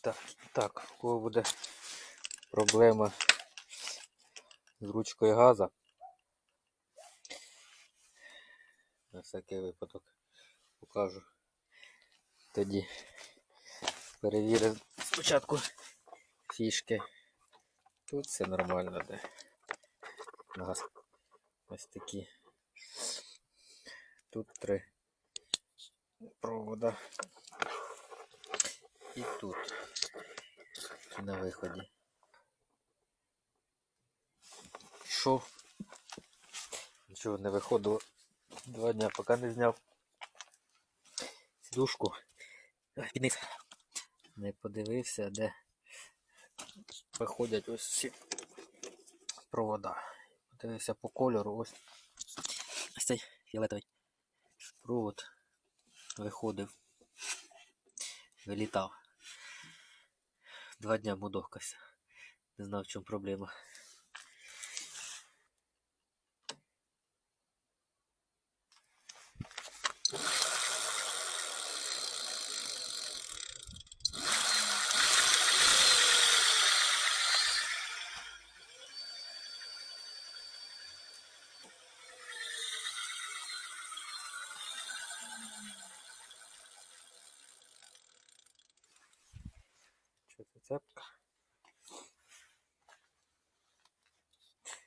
Так, так, у кого буде проблема з ручкою газа. На всякий випадок покажу. Тоді перевіримо спочатку фішки. Тут все нормально, де. Газ. Ось такі. Тут три провода. І тут. І на виході. Що? Нічого не виходило. Два дня поки не зняв сідушку. Ой, Не подивився, де виходять ось ці провода. Подивився по кольору, ось цей фіолетовий провод виходив, вилітав. Два дня мудохкався. Не знав, в чому проблема. accept